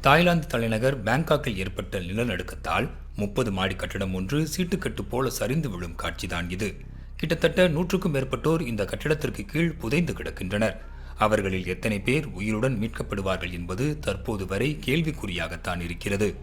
Thailand தலைநகர் பேங்காக்கில் ஏற்பட்ட நிலநடுக்கத்தால் முப்பது மாடி கட்டடம் ஒன்று சீட்டுக்கட்டு போல சரிந்து விழும் காட்சிதான் இது. கிட்டத்தட்ட நூற்றுக்கும் மேற்பட்டோர் இந்த கட்டிடத்திற்கு கீழ் புதைந்து கிடக்கின்றனர். அவர்களில் எத்தனை பேர் உயிருடன் மீட்கப்படுவார்கள் என்பது தற்போது வரை கேள்விக்குறியாகத்தான் இருக்கிறது.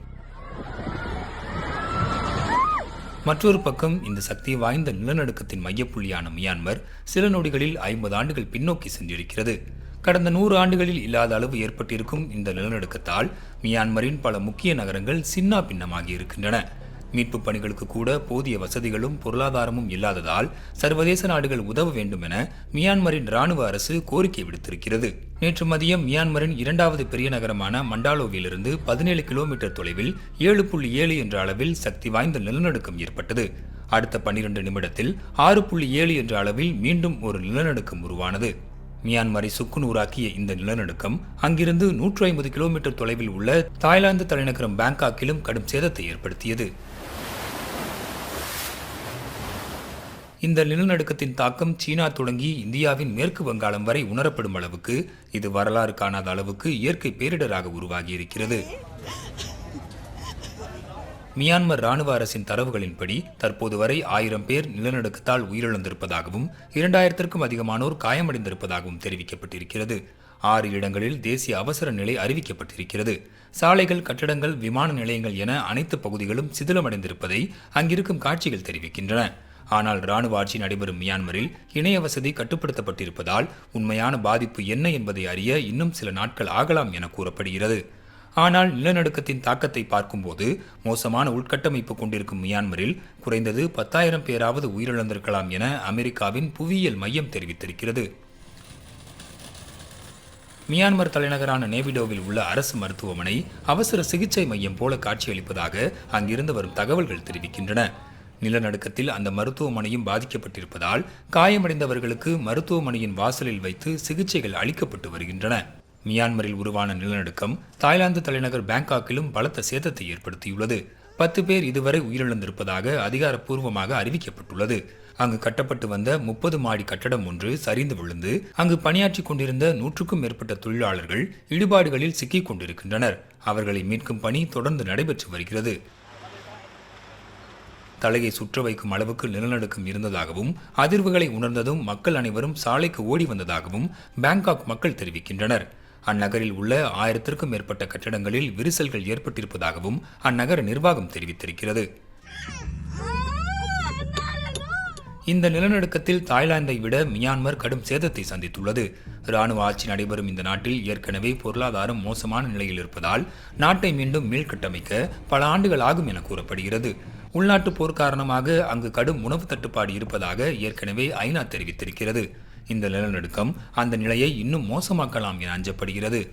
மற்றொரு பக்கம் இந்த சக்தி வாய்ந்த நிலநடுக்கத்தின் மையப்புள்ளியான மியான்மர் சில நொடிகளில் ஐம்பது ஆண்டுகள் பின்னோக்கி சென்றிருக்கிறது. கடந்த நூறு ஆண்டுகளில் இல்லாத அளவு ஏற்பட்டிருக்கும் இந்த நிலநடுக்கத்தால் மியான்மரின் பல முக்கிய நகரங்கள் சின்னா பின்னமாகி இருக்கின்றன. மீட்பு பணிகளுக்கு கூட போதிய வசதிகளும் பொருளாதாரமும் இல்லாததால் சர்வதேச நாடுகள் உதவ வேண்டும் என மியான்மரின் ராணுவ அரசு கோரிக்கை விடுத்திருக்கிறது. நேற்று மதியம் மியான்மரின் இரண்டாவது பெரிய நகரமான மண்டாலோவிலிருந்து பதினேழு கிலோமீட்டர் தொலைவில் ஏழு புள்ளி ஏழு என்ற அளவில் சக்தி வாய்ந்த நிலநடுக்கம் ஏற்பட்டது. அடுத்த பன்னிரண்டு நிமிடத்தில் ஆறு புள்ளி ஏழு என்ற அளவில் மீண்டும் ஒரு நிலநடுக்கம் உருவானது. மியான்மரை சுக்குநூறாக்கிய இந்த நிலநடுக்கம் அங்கிருந்து நூற்று ஐம்பது கிலோமீட்டர் தொலைவில் உள்ள தாய்லாந்து தலைநகரம் பேங்காக்கிலும் கடும் சேதத்தை ஏற்படுத்தியது. இந்த நிலநடுக்கத்தின் தாக்கம் சீனா தொடங்கி இந்தியாவின் மேற்கு வங்காளம் வரை உணரப்படும் அளவுக்கு இது வரலாறு காணாத அளவுக்கு இயற்கை பேரிடராக உருவாகி இருக்கிறது மியான்மர் ராணுவ அரசின் தரவுகளின்படி தற்போது வரை ஆயிரம் பேர் நிலநடுக்கத்தால் உயிரிழந்திருப்பதாகவும் இரண்டாயிரத்திற்கும் அதிகமானோர் காயமடைந்திருப்பதாகவும் தெரிவிக்கப்பட்டிருக்கிறது. ஆறு இடங்களில் தேசிய அவசர நிலை அறிவிக்கப்பட்டிருக்கிறது. சாலைகள் கட்டடங்கள் விமான நிலையங்கள் என அனைத்து பகுதிகளும் சிதிலமடைந்திருப்பதை அங்கிருக்கும் காட்சிகள் தெரிவிக்கின்றன. ஆனால் ராணுவ ஆட்சி நடைபெறும் மியான்மரில் இணைய வசதி கட்டுப்படுத்தப்பட்டிருப்பதால் உண்மையான பாதிப்பு என்ன என்பதை அறிய இன்னும் சில நாட்கள் ஆகலாம் என கூறப்படுகிறது. ஆனால் நிலநடுக்கத்தின் தாக்கத்தை பார்க்கும்போது மோசமான உள்கட்டமைப்பு கொண்டிருக்கும் மியான்மரில் குறைந்தது பத்தாயிரம் பேராவது உயிரிழந்திருக்கலாம் என அமெரிக்காவின் புவியியல் மையம் தெரிவித்திருக்கிறது. மியான்மர் தலைநகரான நேவிடோவில் உள்ள அரசு மருத்துவமனை அவசர சிகிச்சை மையம் போல காட்சியளிப்பதாக அங்கிருந்து வரும் தகவல்கள் தெரிவிக்கின்றன. நிலநடுக்கத்தில் அந்த மருத்துவமனையும் பாதிக்கப்பட்டிருப்பதால் காயமடைந்தவர்களுக்கு மருத்துவமனையின் வாசலில் வைத்து சிகிச்சைகள் அளிக்கப்பட்டு வருகின்றன. மியான்மரில் உருவான நிலநடுக்கம் தாய்லாந்து தலைநகர் பேங்காக்கிலும் பலத்த சேதத்தை ஏற்படுத்தியுள்ளது. பத்து பேர் இதுவரை உயிரிழந்திருப்பதாக அதிகாரப்பூர்வமாக அறிவிக்கப்பட்டுள்ளது. அங்கு கட்டப்பட்டு வந்த முப்பது மாடி கட்டடம் ஒன்று சரிந்து விழுந்து அங்கு பணியாற்றி கொண்டிருந்த நூற்றுக்கும் மேற்பட்ட தொழிலாளர்கள் இடுபாடுகளில் சிக்கிக் கொண்டிருக்கின்றனர். அவர்களை மீட்கும் பணி தொடர்ந்து நடைபெற்று வருகிறது. தலையை சுற்ற வைக்கும் அளவுக்கு நிலநடுக்கம் இருந்ததாகவும் அதிர்வுகளை உணர்ந்ததும் மக்கள் அனைவரும் சாலைக்கு ஓடி வந்ததாகவும் பேங்காக் மக்கள் தெரிவிக்கின்றனர். அந்நகரில் உள்ள ஆயிரத்திற்கும் மேற்பட்ட கட்டடங்களில் விரிசல்கள் ஏற்பட்டிருப்பதாகவும் அந்நகர நிர்வாகம் தெரிவித்திருக்கிறது. இந்த நிலநடுக்கத்தில் தாய்லாந்தை விட மியான்மர் கடும் சேதத்தை சந்தித்துள்ளது. ராணுவ ஆட்சி நடைபெறும் இந்த நாட்டில் ஏற்கனவே பொருளாதாரம் மோசமான நிலையில் இருப்பதால் நாட்டை மீண்டும் மீள்கட்டமைக்க பல ஆண்டுகள் ஆகும் என கூறப்படுகிறது. உள்நாட்டு போர் காரணமாக அங்கு கடும் உணவு தட்டுப்பாடு இருப்பதாக ஏற்கனவே ஐநா தெரிவித்திருக்கிறது. இந்த நிலநடுக்கம் அந்த நிலையை இன்னும் மோசமாக்கலாம் என அஞ்சப்படுகிறது.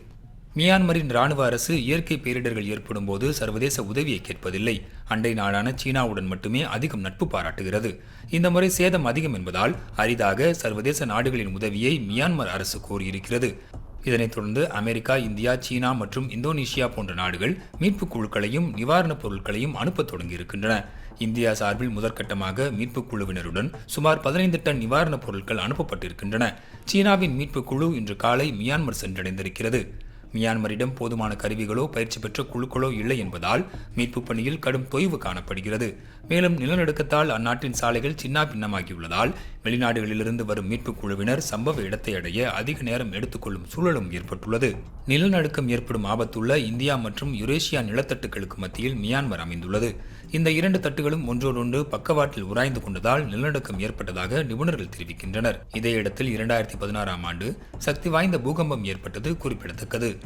மியான்மரின் ராணுவ அரசு இயற்கை பேரிடர்கள் ஏற்படும் போது சர்வதேச உதவியை கேட்பதில்லை. அண்டை நாடான சீனாவுடன் மட்டுமே அதிகம் நட்பு பாராட்டுகிறது. இந்த முறை சேதம் அதிகம் என்பதால் அரிதாக சர்வதேச நாடுகளின் உதவியை மியான்மர் அரசு கோரியிருக்கிறது. இதனைத் தொடர்ந்து அமெரிக்கா இந்தியா சீனா மற்றும் இந்தோனேஷியா போன்ற நாடுகள் மீட்புக் குழுக்களையும் நிவாரணப் பொருட்களையும் அனுப்பத் தொடங்கியிருக்கின்றன. இந்தியா சார்பில் முதற்கட்டமாக மீட்புக் குழுவினருடன் சுமார் பதினைந்து டன் நிவாரணப் பொருட்கள் அனுப்பப்பட்டிருக்கின்றன. சீனாவின் மீட்புக் குழு இன்று காலை மியான்மர் சென்றடைந்திருக்கிறது. மியான்மரிடம் போதுமான கருவிகளோ பயிற்சி பெற்ற குழுக்களோ இல்லை என்பதால் மீட்பு பணியில் கடும் தொய்வு காணப்படுகிறது. மேலும் நிலநடுக்கத்தால் அந்நாட்டின் சாலைகள் சின்னா பின்னமாகியுள்ளதால் வெளிநாடுகளிலிருந்து வரும் மீட்புக் குழுவினர் சம்பவ இடத்தை அடைய அதிக நேரம் எடுத்துக்கொள்ளும் சூழலும் ஏற்பட்டுள்ளது. நிலநடுக்கம் ஏற்படும் ஆபத்துள்ள இந்தியா மற்றும் யுரேஷியா நிலத்தட்டுகளுக்கு மத்தியில் மியான்மர் அமைந்துள்ளது. இந்த இரண்டு தட்டுகளும் ஒன்றோடொன்று பக்கவாட்டில் உராய்ந்து கொண்டதால் நிலநடுக்கம் ஏற்பட்டதாக நிபுணர்கள் தெரிவிக்கின்றனர். இதே இடத்தில் இரண்டாயிரத்தி பதினாறாம் ஆண்டு சக்தி வாய்ந்த பூகம்பம் ஏற்பட்டது குறிப்பிடத்தக்கது.